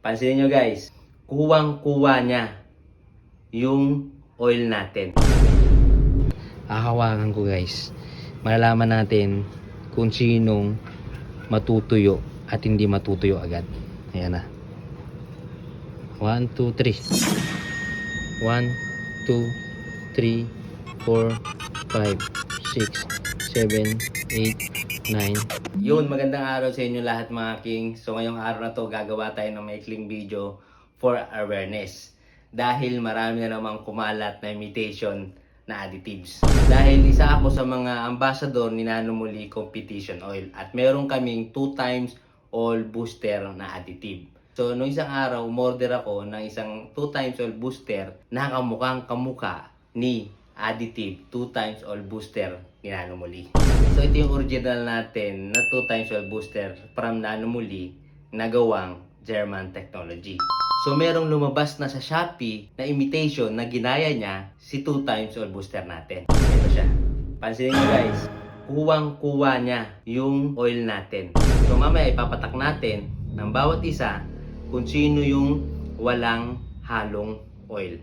Pansinin nyo guys, kuwang-kuwa niya yung oil natin. Hahawakan ko guys. Malalaman natin kung sinong matutuyo at hindi matutuyo agad. Ayan na. 1, 2, 3. 1, 2, 3, 4, 5, 6, 7, 8, 9. Yun, magandang araw sa inyo lahat mga king. So ngayong araw na to gagawa tayo ng maikling video for awareness. Dahil marami na namang kumalat na imitation na additives. Dahil isa ako sa mga ambassador ni Nanomuli Competition Oil at meron kaming 2 times oil booster na additive. So, nung isang araw, umorder ako ng isang 2 times oil booster na kamukhang kamuka ni additive 2 times oil booster ni Nanomuli. So, ito yung original natin na 2 times oil booster from Nanomuli na gawang German technology. So, merong lumabas na sa Shopee na imitation na ginaya niya si 2 times oil booster natin. Ito siya. Pansinin nyo guys, kuwang-kuwa niya yung oil natin. So, mamaya ipapatak natin ng bawat isa kung sino yung walang halong oil.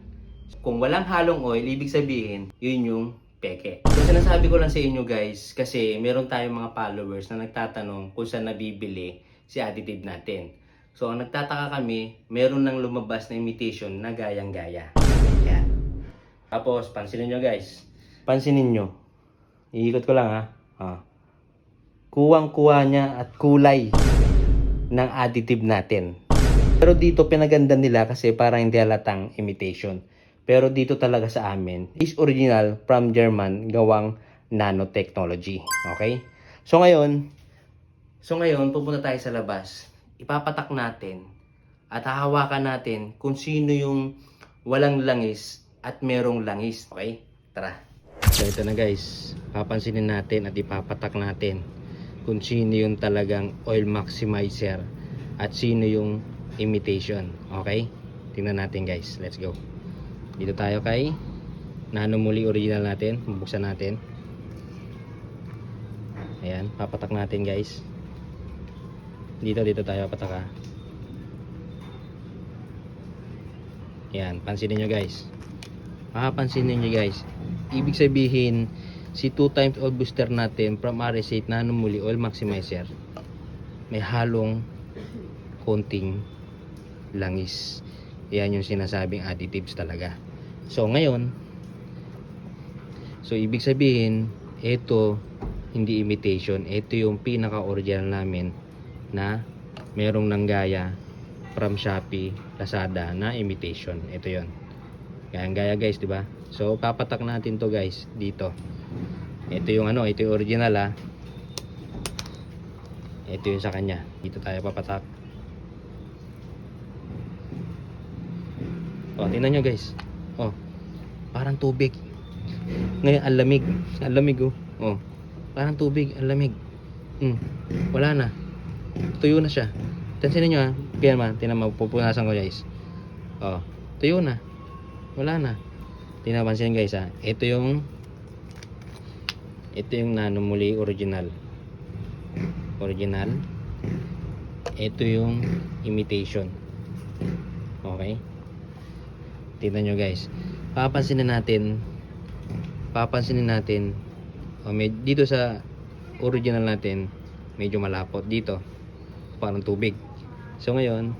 Kung walang halong oil, ibig sabihin, yun yung peke. So, sinasabi ko lang sa inyo guys, kasi meron tayong mga followers na nagtatanong kung saan nabibili si additive natin. So, ang nagtataka kami, meron nang lumabas na imitation na gayang-gaya. Yan. Tapos, pansinin nyo guys. Pansinin nyo. Iikot ko lang ha. Ah. Kuwang-kuwa niya at kulay ng additive natin. Pero dito pinaganda nila kasi parang hindi halatang imitation. Pero dito talaga sa amin is original from German gawang nanotechnology. Okay? So ngayon, so ngayon pupunta tayo sa labas. Ipapatak natin at hahawakan natin kung sino yung walang langis at merong langis. Okay? Tara. So ito na guys. Papansinin natin at ipapatak natin kung sino yung talagang oil maximizer at sino yung imitation. Okay? Tingnan natin guys. Let's go. Dito tayo kay Nano Muli original natin. Bubuksan natin. Ayan. Papatak natin guys. Dito, dito tayo papatak ha. Ayan. Pansinin nyo guys. Makapansinin nyo guys. Ibig sabihin, si 2 times oil booster natin from RS8 Nano Muli Oil Maximizer may halong konting langis. Yan yung sinasabing additives talaga. So ngayon, so ibig sabihin, ito hindi imitation, ito yung pinaka-original namin na merong nanggaya from Shopee, Lazada na imitation. Ito yon. Gaya gaya guys, di ba? So papatak natin to guys dito. Ito yung ano, ito yung original ah. Ito yung sa kanya. Dito tayo papatak. O, tingnan nyo guys. O, parang tubig. Ngayon, ang lamig. Ang oh. O, parang tubig. Ang lamig. Hmm, wala na. Tuyo na siya. Tansinin nyo ha. Kaya naman, tingnan mo, pupunasan ko guys. O, tuyo na. Wala na. Tingnan guys ha. Ito yung ito yung nano muli original. Original. Ito yung imitation. Okay? Tingnan nyo guys. Papansinin natin. Papansinin natin. Oh, med, dito sa original natin medyo malapot. Dito parang tubig. So ngayon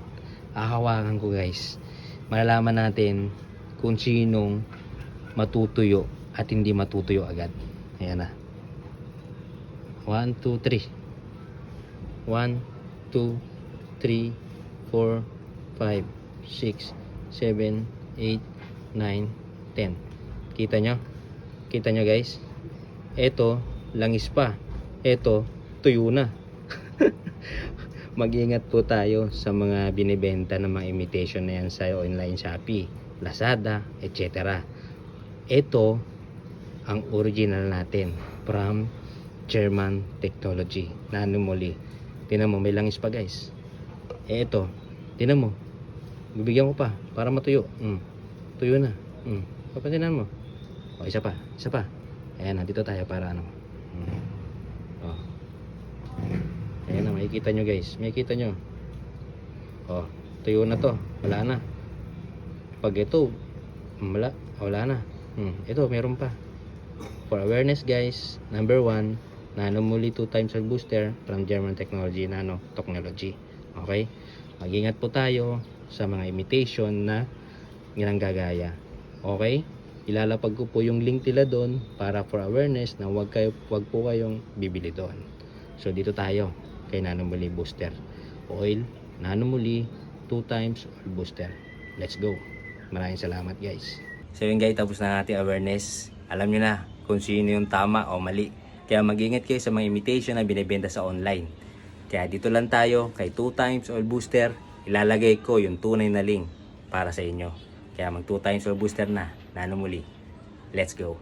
hahawakan ko guys. Malalaman natin kung sinong matutuyo at hindi matutuyo agad. Ayan na. 1, 2, 3 1, 2, 3 4, 5 6, 7 8, 9, 10 kita nyo kita nyo guys eto langis pa eto tuyo na mag-ingat po tayo sa mga binibenta ng mga imitation na yan sa online Shopee, Lazada, etc. Ito ang original natin from German technology na muli. Tinan mo, may langis pa guys. Eh ito, tinan mo. Bibigyan ko pa para matuyo. Mm. Tuyo na. Mm. Papansinan mo. O, isa pa. Isa pa. Ayan, nandito tayo para ano. Mm. O. Ayan na, makikita nyo guys. Makikita nyo. O. tuyo na to. Wala na. Pag ito, wala, wala na. Hmm, ito, meron pa. For awareness guys, number one, nano muli 2 times ang booster from German Technology Nano Technology. Okay? Mag-ingat po tayo sa mga imitation na ginanggagaya. Okay? Ilalapag ko po yung link nila doon para for awareness na wag kayo wag po kayong bibili doon. So dito tayo kay Nano Muli Booster. Oil, Nano Muli 2 times oil booster. Let's go. Maraming salamat guys. So yun guys, tapos na natin awareness. Alam nyo na kung sino yung tama o mali. Kaya mag-ingat kayo sa mga imitation na binibenta sa online. Kaya dito lang tayo kay 2 times oil booster. Ilalagay ko yung tunay na link para sa inyo. Kaya mag 2 times booster na. Nano muli. Let's go.